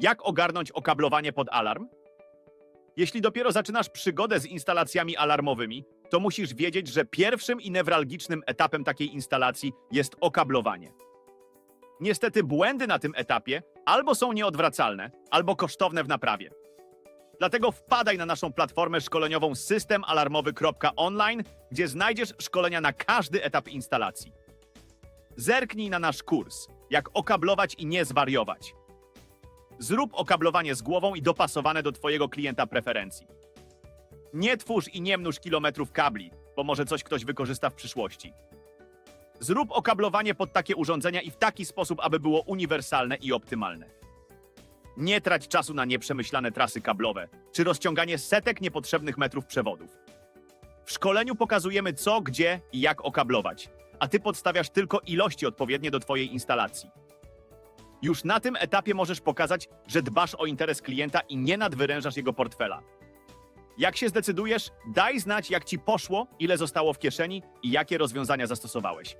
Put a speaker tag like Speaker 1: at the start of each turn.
Speaker 1: Jak ogarnąć okablowanie pod alarm? Jeśli dopiero zaczynasz przygodę z instalacjami alarmowymi, to musisz wiedzieć, że pierwszym i newralgicznym etapem takiej instalacji jest okablowanie. Niestety błędy na tym etapie albo są nieodwracalne, albo kosztowne w naprawie. Dlatego wpadaj na naszą platformę szkoleniową systemalarmowy.online, gdzie znajdziesz szkolenia na każdy etap instalacji. Zerknij na nasz kurs, jak okablować i nie zwariować. Zrób okablowanie z głową i dopasowane do Twojego klienta preferencji. Nie twórz i nie mnóż kilometrów kabli, bo może coś ktoś wykorzysta w przyszłości. Zrób okablowanie pod takie urządzenia i w taki sposób, aby było uniwersalne i optymalne. Nie trać czasu na nieprzemyślane trasy kablowe czy rozciąganie setek niepotrzebnych metrów przewodów. W szkoleniu pokazujemy co, gdzie i jak okablować, a ty podstawiasz tylko ilości odpowiednie do Twojej instalacji. Już na tym etapie możesz pokazać, że dbasz o interes klienta i nie nadwyrężasz jego portfela. Jak się zdecydujesz, daj znać, jak ci poszło, ile zostało w kieszeni i jakie rozwiązania zastosowałeś.